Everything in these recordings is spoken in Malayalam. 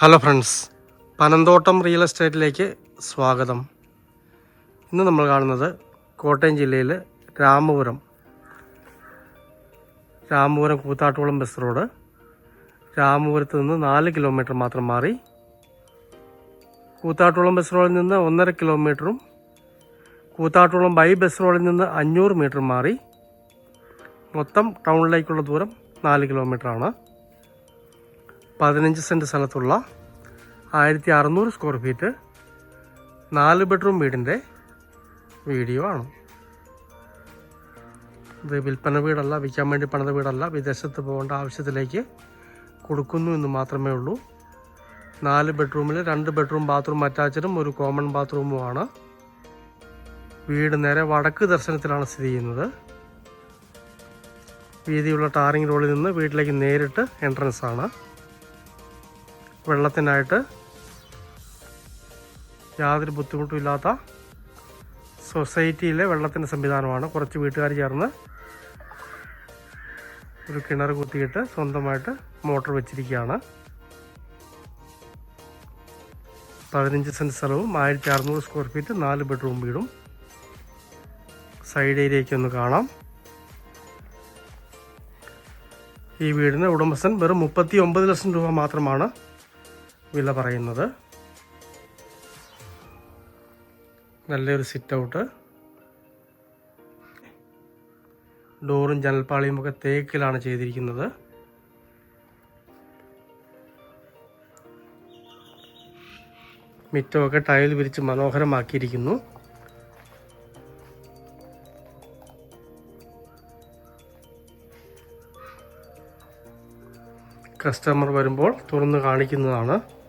ഹലോ ഫ്രണ്ട്സ് പനന്തോട്ടം റിയൽ എസ്റ്റേറ്റിലേക്ക് സ്വാഗതം. ഇന്ന് നമ്മൾ കാണുന്നത് കോട്ടയം ജില്ലയിൽ രാമപുരം രാമപുരം കൂത്താട്ടുകുളം ബസ് റോഡ് രാമപുരത്ത് നിന്ന് നാല് കിലോമീറ്റർ മാത്രം മാറി കൂത്താട്ടുകുളം ബസ് റോഡിൽ നിന്ന് ഒന്നര കിലോമീറ്ററും കൂത്താട്ടുകുളം ബൈ ബസ് റോഡിൽ നിന്ന് അഞ്ഞൂറ് മീറ്റർ മാറി മൊത്തം ടൗണിലേക്കുള്ള ദൂരം നാല് കിലോമീറ്ററാണ് പതിനഞ്ച് സെന്റ് സ്ഥലത്തുള്ള ആയിരത്തി അറുന്നൂറ് സ്ക്വയർ ഫീറ്റ് നാല് ബെഡ്റൂം വീടിന്റെ വീഡിയോ ആണ്. ഇത് വിൽപ്പന വീടല്ല വിൽക്കാൻ വേണ്ടി പണിത വീടല്ല വിദേശത്ത് പോകേണ്ട ആവശ്യത്തിലേക്ക് കൊടുക്കുന്നു എന്ന് മാത്രമേ ഉള്ളൂ. നാല് ബെഡ്റൂമിൽ രണ്ട് ബെഡ്റൂം ബാത്റൂം അറ്റാച്ചഡും ഒരു കോമൺ ബാത്റൂമുമാണ് വീട് നേരെ വടക്ക് ദർശനത്തിലാണ് സ്ഥിതി ചെയ്യുന്നത്. വീതിയുള്ള ടാറിംഗ് റോഡിൽ നിന്ന് വീട്ടിലേക്ക് നേരിട്ട് എൻട്രൻസ് ആണ്. വെള്ളത്തിനായിട്ട് യാതൊരു ബുദ്ധിമുട്ടുമില്ലാത്ത സൊസൈറ്റിയിലെ വെള്ളത്തിന്റെ സംവിധാനമാണ്. കുറച്ച് വീട്ടുകാർ ചേർന്ന് ഒരു കിണർ കുത്തിയിട്ട് സ്വന്തമായിട്ട് മോട്ടോർ വെച്ചിരിക്കുകയാണ്. പതിനഞ്ച് സെന്റ് സ്ഥലവും ആയിരത്തി അറുന്നൂറ് സ്ക്വയർ ഫീറ്റ് നാല് ബെഡ്റൂം വീടും സൈഡ് ഏരിയയ്ക്ക് ഒന്ന് കാണാം. ഈ വീടിന് ഉടമസ്ഥൻ വെറും മുപ്പത്തി ഒമ്പത് ലക്ഷം രൂപ മാത്രമാണ് വില പറയുന്നത്. നല്ലൊരു സിറ്റ് ഔട്ട് ഡോറും ജനൽപ്പാളിയും ഒക്കെ തേക്കിലാണ് ചെയ്തിരിക്കുന്നത്. മിറ്റമൊക്കെ ടൈൽ വിരിച്ച് മനോഹരമാക്കിയിരിക്കുന്നു. കസ്റ്റമർ വരുമ്പോൾ തുറന്ന് കാണിക്കുന്നതാണ്.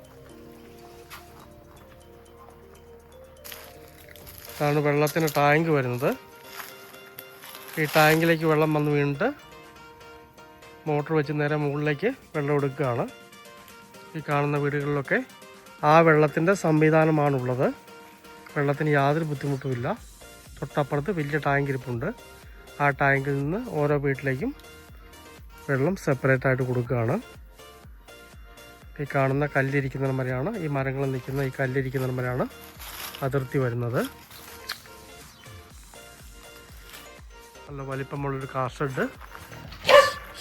ഇതാണ് വെള്ളത്തിന് ടാങ്ക് വരുന്നത്. ഈ ടാങ്കിലേക്ക് വെള്ളം വന്ന് വീണിട്ട് മോട്ടോർ വെച്ച് നേരെ മുകളിലേക്ക് വെള്ളം എടുക്കുകയാണ്. ഈ കാണുന്ന വീടുകളിലൊക്കെ ആ വെള്ളത്തിന്റെ സംവിധാനമാണുള്ളത്. വെള്ളത്തിന് യാതൊരു ബുദ്ധിമുട്ടുമില്ല. തൊട്ടപ്പുറത്ത് വലിയ ടാങ്ക് ഇരിപ്പുണ്ട്. ആ ടാങ്കിൽ നിന്ന് ഓരോ വീട്ടിലേക്കും വെള്ളം സെപ്പറേറ്റ് ആയിട്ട് കൊടുക്കുകയാണ്. ഈ കാണുന്ന കല്ലിരിക്കുന്ന മരമാണ്. ഈ മരങ്ങൾ നിൽക്കുന്ന ഈ കല്ലിരിക്കുന്ന മരമാണ് അതിർത്തി വരുന്നത്. നല്ല വലിപ്പമുള്ളൊരു കാർ ഷെഡ്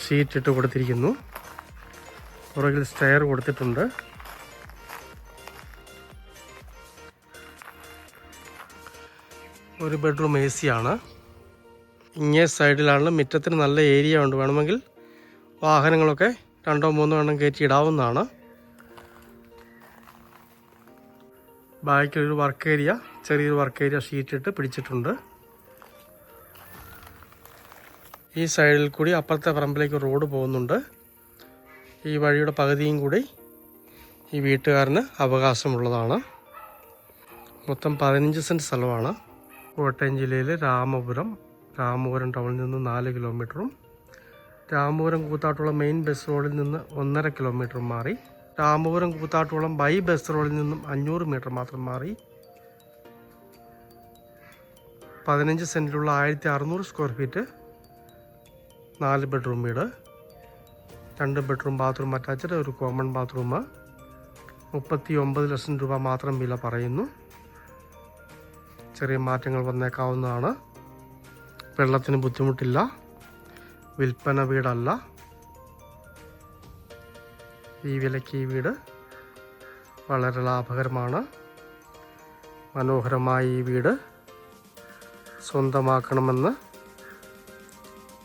ഷീറ്റ് ഇട്ട് കൊടുത്തിരിക്കുന്നു. പുറകിൽ സ്റ്റെയർ കൊടുത്തിട്ടുണ്ട്. ഒരു ബെഡ്റൂം എ സി ആണ് ഇങ്ങേ സൈഡിലാണ് മുറ്റത്തിന് നല്ല ഏരിയ ഉണ്ട്. വേണമെങ്കിൽ വാഹനങ്ങളൊക്കെ രണ്ടോ മൂന്നോ എണ്ണം കയറ്റി ഇടാവുന്നതാണ്. ബാക്കിലൊരു വർക്ക് ഏരിയ ചെറിയൊരു വർക്ക് ഏരിയ ഷീറ്റിട്ട് പിടിച്ചിട്ടുണ്ട്. ഈ സൈഡിൽ കൂടി അപ്പുറത്തെ പറമ്പിലേക്ക് റോഡ് പോകുന്നുണ്ട്. ഈ വഴിയുടെ പകുതിയും കൂടി ഈ വീട്ടുകാരന് അവകാശമുള്ളതാണ്. മൊത്തം പതിനഞ്ച് സെന്റ് സ്ഥലമാണ്. കോട്ടയം ജില്ലയിലെ രാമപുരം രാമപുരം ടൗണിൽ നിന്ന് നാല് കിലോമീറ്ററും രാമപുരം കൂത്താട്ടുളം മെയിൻ ബസ് റോഡിൽ നിന്ന് ഒന്നര കിലോമീറ്റർ മാറി രാമപുരം കൂത്താട്ടുളം ബൈ ബസ് റോഡിൽ നിന്നും അഞ്ഞൂറ് മീറ്റർ മാത്രം മാറി പതിനഞ്ച് സെന്റിലുള്ള ആയിരത്തി അറുന്നൂറ് സ്ക്വയർ ഫീറ്റ് നാല് ബെഡ്റൂം വീട് രണ്ട് ബെഡ്റൂം ബാത്റൂം അറ്റാച്ച്ഡ് ഒരു കോമൺ ബാത്റൂം മുപ്പത്തി ഒമ്പത് ലക്ഷം രൂപ മാത്രം വില പറയുന്നു. ചെറിയ മാറ്റങ്ങൾ വന്നേക്കാവുന്നതാണ്. വെള്ളത്തിന് ബുദ്ധിമുട്ടില്ല. വിൽപ്പന വീടല്ല. ഈ വിലയ്ക്ക് ഈ വീട് വളരെ ലാഭകരമാണ്. മനോഹരമായ ഈ വീട് സ്വന്തമാക്കണമെന്ന്